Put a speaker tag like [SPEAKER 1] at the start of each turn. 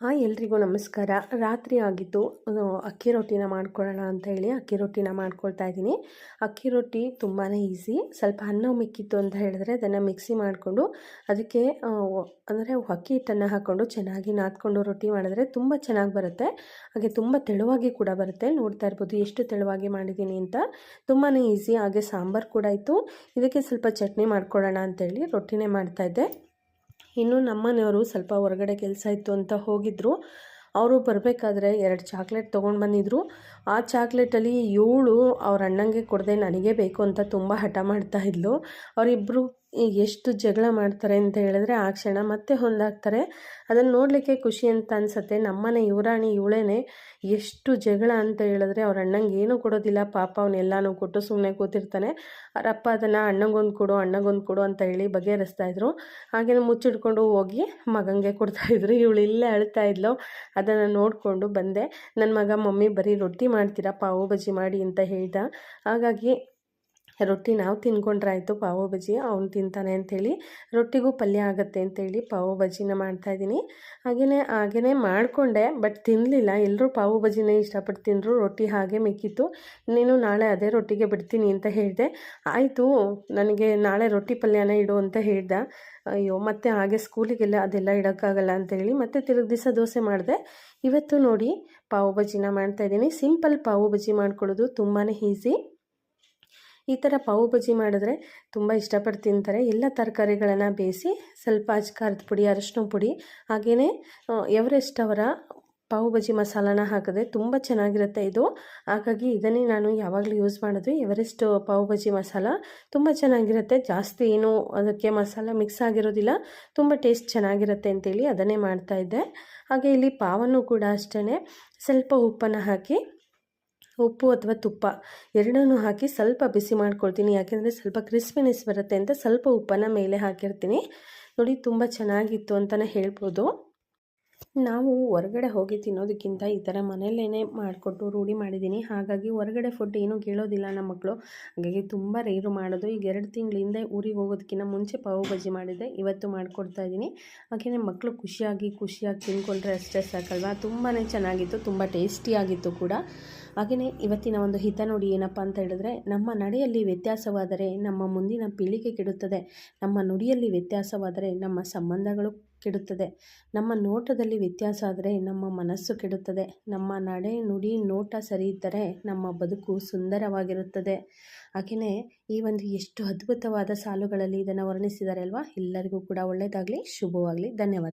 [SPEAKER 1] Hi ಎಲ್ರಿಗೂ ನಮಸ್ಕಾರ. ರಾತ್ರಿ ಆಗಿತ್ತು ಅಕ್ಕಿ ರೊಟ್ಟಿನ ಮಾಡ್ಕೊಳ್ಳೋಣ ಅಂತ ಹೇಳಿ ಅಕ್ಕಿ ರೊಟ್ಟಿನ ಮಾಡ್ಕೊಳ್ತಾ ಇದ್ದೀನಿ. ಅಕ್ಕಿ ರೊಟ್ಟಿ ತುಂಬಾ ಈಸಿ. ಸ್ವಲ್ಪ ಅನ್ನ ಮಿಕ್ಕಿತ್ತು ಅಂತ ಹೇಳಿದ್ರೆ ಅದನ್ನು ಮಿಕ್ಸಿ ಮಾಡಿಕೊಂಡು ಅದಕ್ಕೆ ಅಂದರೆ ಅಕ್ಕಿ ಹಿಟ್ಟನ್ನು ಹಾಕ್ಕೊಂಡು ಚೆನ್ನಾಗಿ ನಾದ್ಕೊಂಡು ರೊಟ್ಟಿ ಮಾಡಿದ್ರೆ ತುಂಬ ಚೆನ್ನಾಗಿ ಬರುತ್ತೆ. ಹಾಗೆ ತುಂಬ ತೆಳುವಾಗಿ ಕೂಡ ಬರುತ್ತೆ. ನೋಡ್ತಾ ಇರ್ಬೋದು ಎಷ್ಟು ತೆಳುವಾಗಿ ಮಾಡಿದ್ದೀನಿ ಅಂತ. ತುಂಬಾ ಈಸಿ. ಹಾಗೆ ಸಾಂಬಾರು ಕೂಡ ಇತ್ತು ಇದಕ್ಕೆ ಸ್ವಲ್ಪ ಚಟ್ನಿ ಮಾಡ್ಕೊಳ್ಳೋಣ ಅಂತೇಳಿ ರೊಟ್ಟಿನೇ ಮಾಡ್ತಾಯಿದ್ದೆ ಇನ್ನು ನಮ್ಮನೆಯವರು ಸ್ವಲ್ಪ ಹೊರಗಡೆ ಕೆಲಸ ಇತ್ತು ಅಂತ ಹೋಗಿದ್ದರು ಅವರು ಬರಬೇಕಾದ್ರೆ ಎರಡು ಚಾಕ್ಲೇಟ್ ತೊಗೊಂಡು ಬಂದಿದ್ದರು ಆ ಚಾಕ್ಲೇಟಲ್ಲಿ ಏಳು ಅವ್ರ ಅಣ್ಣಂಗೆ ಕೊಡದೆ ನನಗೆ ಬೇಕು ಅಂತ ತುಂಬ ಹಠ ಮಾಡ್ತಾ ಇದ್ಲು. ಅವರಿಬ್ಬರು ಎಷ್ಟು ಜಗಳ ಮಾಡ್ತಾರೆ ಅಂತ ಹೇಳಿದ್ರೆ ಆ ಕ್ಷಣ ಮತ್ತೆ ಹೊಂದಾಗ್ತಾರೆ. ಅದನ್ನು ನೋಡಲಿಕ್ಕೆ ಖುಷಿ ಅಂತ ಅನಿಸುತ್ತೆ. ನಮ್ಮನೆ ಯುವರಾಣಿ ಇವಳೇನೆ ಎಷ್ಟು ಜಗಳ ಅಂತ ಹೇಳಿದ್ರೆ ಅವ್ರ ಅಣ್ಣಂಗೆ ಏನೂ ಕೊಡೋದಿಲ್ಲ. ಪಾಪ ಅವನ್ನೆಲ್ಲನೂ ಕೊಟ್ಟು ಸುಮ್ಮನೆ ಕೂತಿರ್ತಾನೆ. ಅವರಪ್ಪ ಅದನ್ನು ಅಣ್ಣಂಗೊಂದು ಕೊಡು, ಅಣ್ಣಗೊಂದು ಕೊಡು ಅಂತ ಹೇಳಿ ಬಗೆಹರಿಸ್ತಾ ಇದ್ರು. ಹಾಗೇನು ಮುಚ್ಚಿಡ್ಕೊಂಡು ಹೋಗಿ ಮಗಂಗೆ ಕೊಡ್ತಾಯಿದ್ರು ಇವಳು ಇಲ್ಲೇ ಅಳ್ತಾ ಇದ್ಲು. ಅದನ್ನು ನೋಡಿಕೊಂಡು ಬಂದೆ. ನನ್ನ ಮಗ, ಮಮ್ಮಿ, ಬರೀ ರೊಟ್ಟಿ ಮಾಡ್ತೀರಾ? ಪಾವು ಬಜ್ಜಿ ಮಾಡಿ ಅಂತ ಹೇಳ್ದ. ಹಾಗಾಗಿ ರೊಟ್ಟಿ ನಾವು ತಿನ್ಕೊಂಡ್ರಾಯ್ತು ಪಾವು ಬಜ್ಜಿ, ಅವ್ನು ತಿಂತಾನೆ ಅಂಥೇಳಿ ರೊಟ್ಟಿಗೂ ಪಲ್ಯ ಆಗುತ್ತೆ ಅಂತೇಳಿ ಪಾವು ಬಜ್ಜಿನ ಮಾಡ್ತಾಯಿದ್ದೀನಿ ಹಾಗೆಯೇ ಹಾಗೆಯೇ ಮಾಡಿಕೊಂಡೆ, ಬಟ್ ತಿನ್ನಲಿಲ್ಲ ಎಲ್ಲರೂ ಪಾವು ಬಜ್ಜಿನೇ ಇಷ್ಟಪಟ್ಟು ತಿಂದರು, ರೊಟ್ಟಿ ಹಾಗೆ ಮಿಕ್ಕಿತ್ತು. ನೀನು ನಾಳೆ ಅದೇ ರೊಟ್ಟಿಗೆ ಬಿಡ್ತೀನಿ ಅಂತ ಹೇಳಿದೆ. ಆಯಿತು, ನನಗೆ ನಾಳೆ ರೊಟ್ಟಿ ಪಲ್ಯನ ಇಡು ಅಂತ ಹೇಳ್ದೆ. ಅಯ್ಯೋ, ಮತ್ತೆ ಹಾಗೆ ಸ್ಕೂಲಿಗೆಲ್ಲ ಅದೆಲ್ಲ ಇಡೋಕ್ಕಾಗಲ್ಲ ಅಂತೇಳಿ ಮತ್ತೆ ತಿರುಗಿ ದಿವಸ ದೋಸೆ ಮಾಡಿದೆ. ಇವತ್ತು ನೋಡಿ ಪಾವು ಬಜ್ಜಿನ ಮಾಡ್ತಾಯಿದ್ದೀನಿ ಸಿಂಪಲ್ ಪಾವು ಬಜ್ಜಿ ಮಾಡ್ಕೊಳ್ಳೋದು ತುಂಬಾ ಈಸಿ. ಈ ಥರ ಪಾವು ಬಜ್ಜಿ ಮಾಡಿದ್ರೆ ತುಂಬ ಇಷ್ಟಪಟ್ಟು ತಿಂತಾರೆ. ಎಲ್ಲ ತರಕಾರಿಗಳನ್ನು ಬೇಯಿಸಿ ಸ್ವಲ್ಪ ಅಜ್ಕಾರದ ಪುಡಿ, ಅರಶಿನ ಪುಡಿ ಹಾಗೆಯೇ ಎವರೆಸ್ಟ್ ಅವರ ಪಾವು ಬಜ್ಜಿ ಮಸಾಲಾನ ಹಾಕಿದ್ರೆ ತುಂಬ ಚೆನ್ನಾಗಿರುತ್ತೆ ಇದು. ಹಾಗಾಗಿ ಇದನ್ನೇ ನಾನು ಯಾವಾಗಲೂ ಯೂಸ್ ಮಾಡೋದು ಎವರೆಸ್ಟ್ ಪಾವು ಬಜ್ಜಿ ಮಸಾಲ ತುಂಬ ಚೆನ್ನಾಗಿರುತ್ತೆ. ಜಾಸ್ತಿ ಏನು ಅದಕ್ಕೆ ಮಸಾಲ ಮಿಕ್ಸ್ ಆಗಿರೋದಿಲ್ಲ. ತುಂಬ ಟೇಸ್ಟ್ ಚೆನ್ನಾಗಿರುತ್ತೆ ಅಂತೇಳಿ ಅದನ್ನೇ ಮಾಡ್ತಾಯಿದ್ದೆ ಹಾಗೆ ಇಲ್ಲಿ ಪಾವನ್ನು ಕೂಡ ಅಷ್ಟೇ ಸ್ವಲ್ಪ ಉಪ್ಪನ್ನು ಹಾಕಿ ಉಪ್ಪು ಅಥವಾ ತುಪ್ಪ, ಎರಡನ್ನೂ ಹಾಕಿ ಸ್ವಲ್ಪ ಬಿಸಿ ಮಾಡ್ಕೊಳ್ತೀನಿ. ಯಾಕೆಂದರೆ ಸ್ವಲ್ಪ ಕ್ರಿಸ್ಪಿನೆಸ್ ಬರುತ್ತೆ ಅಂತ ಸ್ವಲ್ಪ ಉಪ್ಪನ್ನು ಮೇಲೆ ಹಾಕಿರ್ತೀನಿ. ನೋಡಿ, ತುಂಬ ಚೆನ್ನಾಗಿತ್ತು ಅಂತಲೇ ಹೇಳ್ಬೋದು. ನಾವು ಹೊರಗಡೆ ಹೋಗಿ ತಿನ್ನೋದಕ್ಕಿಂತ ಈ ಥರ ಮನೆಯಲ್ಲೇ ಮಾಡಿಕೊಟ್ಟು ರೂಢಿ ಮಾಡಿದ್ದೀನಿ. ಹಾಗಾಗಿ ಹೊರಗಡೆ ಫುಡ್ ಏನೂ ಕೇಳೋದಿಲ್ಲ ನಮ್ಮ ಮಕ್ಕಳು ಹಾಗಾಗಿ ತುಂಬ ರೇರು ಮಾಡೋದು. ಈಗ ಎರಡು ತಿಂಗಳಿಂದ ಊರಿಗೆ ಹೋಗೋದಕ್ಕಿಂತ ಮುಂಚೆ ಪಾವು ಬಜ್ಜಿ ಮಾಡಿದ್ದೆ. ಇವತ್ತು ಮಾಡಿಕೊಡ್ತಾ ಇದ್ದೀನಿ. ಹಾಗೆಯೇ ಮಕ್ಕಳು ಖುಷಿಯಾಗಿ ಖುಷಿಯಾಗಿ ತಿನ್ಕೊಂಡ್ರೆ ಅಷ್ಟೇ ಸಾಕಲ್ವಾ? ತುಂಬಾ ಚೆನ್ನಾಗಿತ್ತು, ತುಂಬ ಟೇಸ್ಟಿಯಾಗಿತ್ತು ಕೂಡ. ಹಾಗೆಯೇ ಇವತ್ತಿನ ಒಂದು ಹಿತ ನೋಡಿ ಏನಪ್ಪ ಅಂತ ಹೇಳಿದ್ರೆ, ನಮ್ಮ ನಡೆಯಲ್ಲಿ ವ್ಯತ್ಯಾಸವಾದರೆ ನಮ್ಮ ಮುಂದಿನ ಪೀಳಿಗೆ ಕೆಡುತ್ತದೆ. ನಮ್ಮ ನುಡಿಯಲ್ಲಿ ವ್ಯತ್ಯಾಸವಾದರೆ ನಮ್ಮ ಸಂಬಂಧಗಳು ಕೆಡುತ್ತದೆ. ನಮ್ಮ ನೋಟದಲ್ಲಿ ವ್ಯತ್ಯಾಸ ಆದರೆ ನಮ್ಮ ಮನಸ್ಸು ಕೆಡುತ್ತದೆ. ನಮ್ಮ ನಡೆ ನುಡಿ ನೋಟ ಸರಿ ಇದ್ದರೆ ನಮ್ಮ ಬದುಕು ಸುಂದರವಾಗಿರುತ್ತದೆ. ಹಾಗೆಯೇ ಈ ಒಂದು ಎಷ್ಟು ಅದ್ಭುತವಾದ ಸಾಲುಗಳಲ್ಲಿ ಇದನ್ನು ವರ್ಣಿಸಿದ್ದಾರೆ ಅಲ್ವಾ? ಎಲ್ಲರಿಗೂ ಕೂಡ ಒಳ್ಳೆಯದಾಗಲಿ, ಶುಭವಾಗಲಿ. ಧನ್ಯವಾದ.